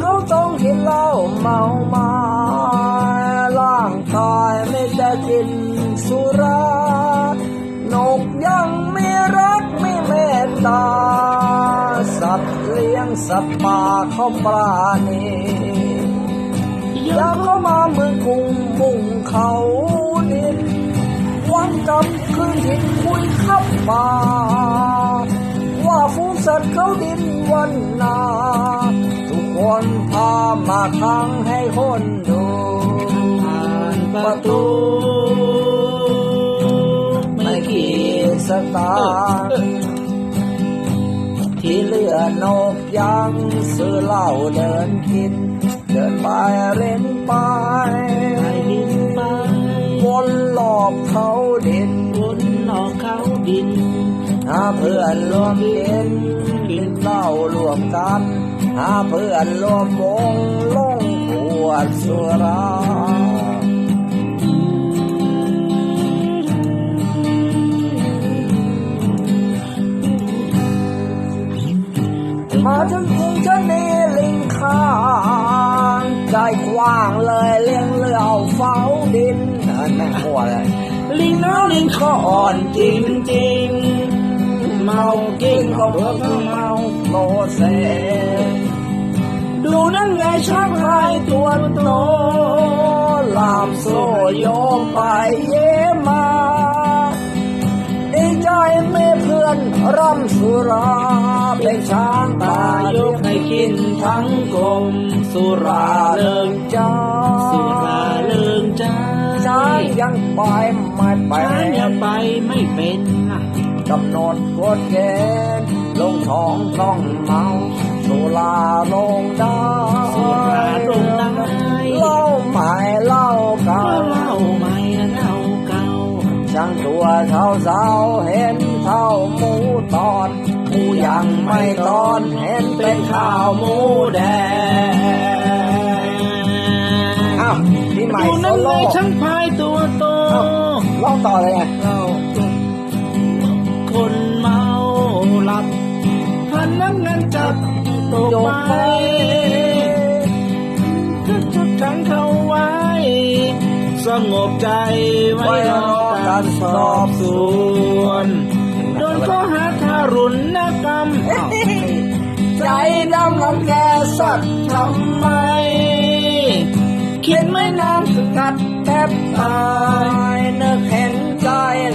เมาไมามาร่างกายไม่ได้กินสุรานกยังไม่รักไม่เมตตา สัตว์เลี้ยงสัตว์ป่าเขาปราณียากเขามาเมืองกรุงมุ่งเขาดินวันกำคืนหินคุยขับป่าว่าฟูงสัตว์เขาดินวันนา มาทางให้คนดูผ่านประตูไม่กี่สตางค์ที่เหลือนกยังซื้อเหล้าเดินกิน เดินไปเล่นไปไปดินไปวนรอบเขาดินวนหลอกเขาดินหาเพื่อนรวมกินกินเหล้ารวมกัน หาเพื่อนรวมวงลงขวดสุรามาถึงกรุงชนนีลิงคานใจกว้างเลยเลี้ยงเลี้ยวเฝ้าดินแม่งหัวเลยลิงน้ำลิงคออ่อนจริงจริงๆเมากิ้งก็เพื่อเมาโตเสดูนั่นไงช้างลายตัวโตลามโซโยมไปเยมาดีใจเมื่อเพื่อนร่ำสุราเป็นช้างตายกให้กินทั้งกลมสุราเลิงจ้าสุราเลิงใจช้างยังไปไม่ไปช้างย่าไปไม่เป็นนะกำหนดกฎเกณฑ์ลงท้องต้องเมาสุราลงได้ ช่างตัวเท่าสาวเห็นเท่าหมูตอนหมูยังไม่ตอนเห็นเป็นข้าวหมูแดงอ้าวที่ใหม่ดูโซนั่นไงโล่ช่างพายตัวโตร้องต่อเลยไงเราคนเมาหลับพนักงานจับตกโยกไปไปก็จุดขังเขาไว้ สงบใจไว้รอการสอบสวนโดนข้อหาทารุณกรรม ใจดำลำแกสัตว์ทำไมคิดไม่นานก็กัดแทบตายยนึกเห็นใจ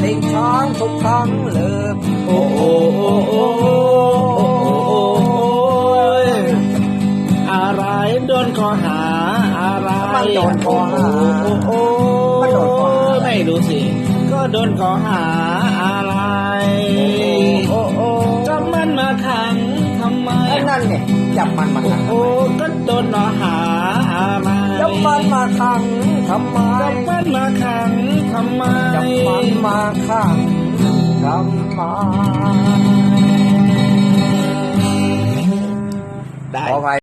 ลิงช้างทุกครั้งลืมโอ้โอ้โอ้ อะไรมันโดนข้อหาโอ้โอ้มันโดนข้อหาไม่รู้สิ ก็โดนข้อหาอะไรโอ้โอ้จับมันมาขังทำไมไอ้นั่นเนี่ยจับมันมาขังโอ้ก็โดนข้อหาอะไรจับมันมาขังทำไมจับมันมาขังทำไมจับมันมาขังทำไมได้ขออภัย